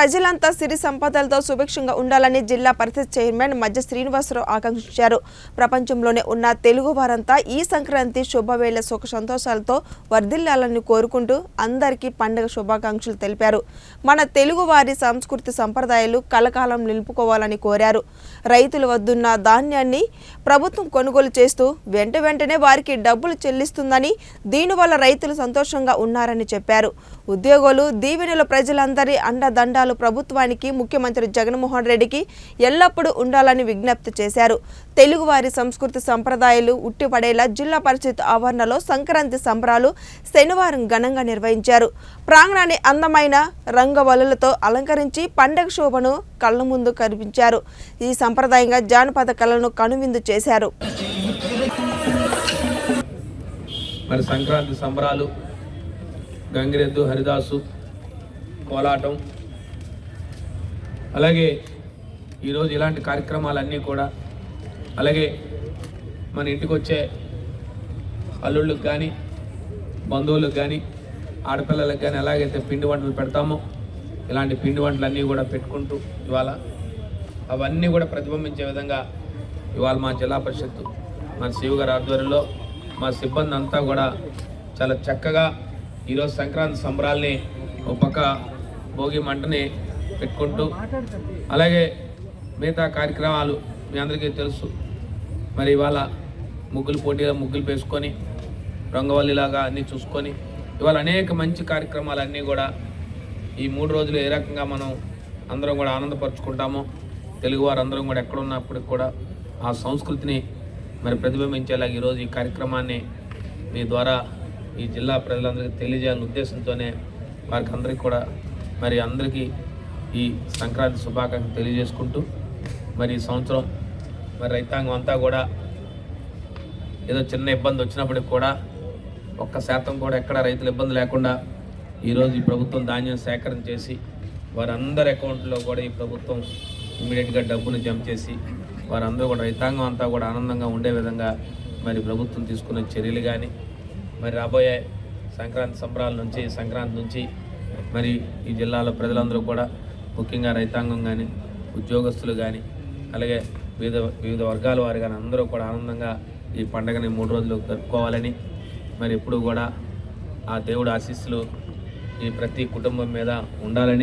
ప్రజలంతా సిరి సంపదలతో సుభిక్షంగా ఉండాలని జిల్లా పరిషత్ చైర్మన్ మధ్య శ్రీనివాసరావు ఆకాంక్షించారు. ప్రపంచంలోనే ఉన్న తెలుగు వారంతా ఈ సంక్రాంతి శుభవేళ సుఖ సంతోషాలతో వర్ధిల్లాలని కోరుకుంటూ అందరికీ పండుగ శుభాకాంక్షలు తెలిపారు. మన తెలుగు వారి సంస్కృతి సంప్రదాయాలు కలకాలం నిలుపుకోవాలని కోరారు. రైతుల వద్దున్న ధాన్యాన్ని ప్రభుత్వం కొనుగోలు చేస్తూ వెంట వెంటనే వారికి డబ్బులు చెల్లిస్తుందని దీనివల్ల రైతులు సంతోషంగా ఉన్నారని చెప్పారు. ఉద్యోగులు దీవెనలు ప్రజలందరి అండదండాలు ప్రభుత్వానికి ముఖ్యమంత్రి జగన్మోహన్ రెడ్డికి ఎల్లప్పుడూ ఉండాలని విజ్ఞప్తి చేశారు. తెలుగువారి సంస్కృతి సంప్రదాయాలు ఉట్టిపడేలా జిల్లా పరిషత్ ఆవరణలో సంక్రాంతి సంబరాలు శనివారం ఘనంగా నిర్వహించారు. ప్రాంగణాన్ని అందమైన రంగవలులతో అలంకరించి పండగ శోభను కళ్ళ ముందు కనిపించారు ఈ సంప్రదాయంగా జానపద కళలను కనువిందు చేశారు. మరి సంక్రాంతి సంబరాలు గంగిరెద్దు హరిదాసు కోలాటం అలాగే ఈరోజు ఇలాంటి కార్యక్రమాలన్నీ కూడా అలాగే మన ఇంటికి వచ్చే అల్లుళ్ళకి కానీ బంధువులకు కానీ ఆడపిల్లలకు కానీ ఎలాగైతే పిండి వంటలు పెడతామో ఇలాంటి పిండి వంటలన్నీ కూడా పెట్టుకుంటూ ఇవాళ అవన్నీ కూడా ప్రతిబింబించే విధంగా ఇవాళ మా జిల్లా పరిషత్ మా శివ గారి ఆధ్వర్యంలో మా సిబ్బంది అంతా కూడా చాలా చక్కగా ఈరోజు సంక్రాంతి సంబరాల్ని ఒక పక్క భోగి మంటని పెట్టుకుంటూ అలాగే మిగతా కార్యక్రమాలు మీ అందరికీ తెలుసు. మరి ఇవాళ ముగ్గులు పోటీగా ముగ్గులు వేసుకొని రంగవల్లిలాగా అన్నీ చూసుకొని ఇవాళ అనేక మంచి కార్యక్రమాలన్నీ కూడా ఈ మూడు రోజులు ఏ రకంగా మనం అందరం కూడా ఆనందపరుచుకుంటామో తెలుగువారు అందరం కూడా ఎక్కడ ఉన్నప్పటికి కూడా ఆ సంస్కృతిని మరి ప్రతిబింబించేలాగా ఈరోజు ఈ కార్యక్రమాన్ని మీ ద్వారా ఈ జిల్లా ప్రజలందరికీ తెలియజేయాలనే ఉద్దేశంతోనే వారికి అందరికీ కూడా మరి అందరికీ ఈ సంక్రాంతి శుభాకాంక్షలు తెలియజేసుకుంటూ మరి ఈ సంవత్సరం మరి రైతాంగం అంతా కూడా ఏదో చిన్న ఇబ్బంది వచ్చినప్పటికి కూడా ఒక్క శాతం కూడా ఎక్కడ రైతులు ఇబ్బంది లేకుండా ఈరోజు ఈ ప్రభుత్వం ధాన్యం సేకరణ చేసి వారందరి అకౌంట్లో కూడా ఈ ప్రభుత్వం ఇమీడియట్గా డబ్బును జమ చేసి వారందరూ కూడా రైతాంగం అంతా కూడా ఆనందంగా ఉండే విధంగా మరి ప్రభుత్వం తీసుకున్న చర్యలు కానీ మరి రాబోయే సంక్రాంతి సంబరాల నుంచి సంక్రాంతి నుంచి మరి ఈ జిల్లాలో ప్రజలందరూ కూడా ముఖ్యంగా రైతాంగం కానీ ఉద్యోగస్తులు కానీ అలాగే వివిధ వివిధ వర్గాల వారు కానీ అందరూ కూడా ఆనందంగా ఈ పండుగని మూడు రోజులు జరుపుకోవాలని మరి ఎప్పుడు కూడా ఆ దేవుడు ఆశీస్సులు ఈ ప్రతి కుటుంబం మీద ఉండాలని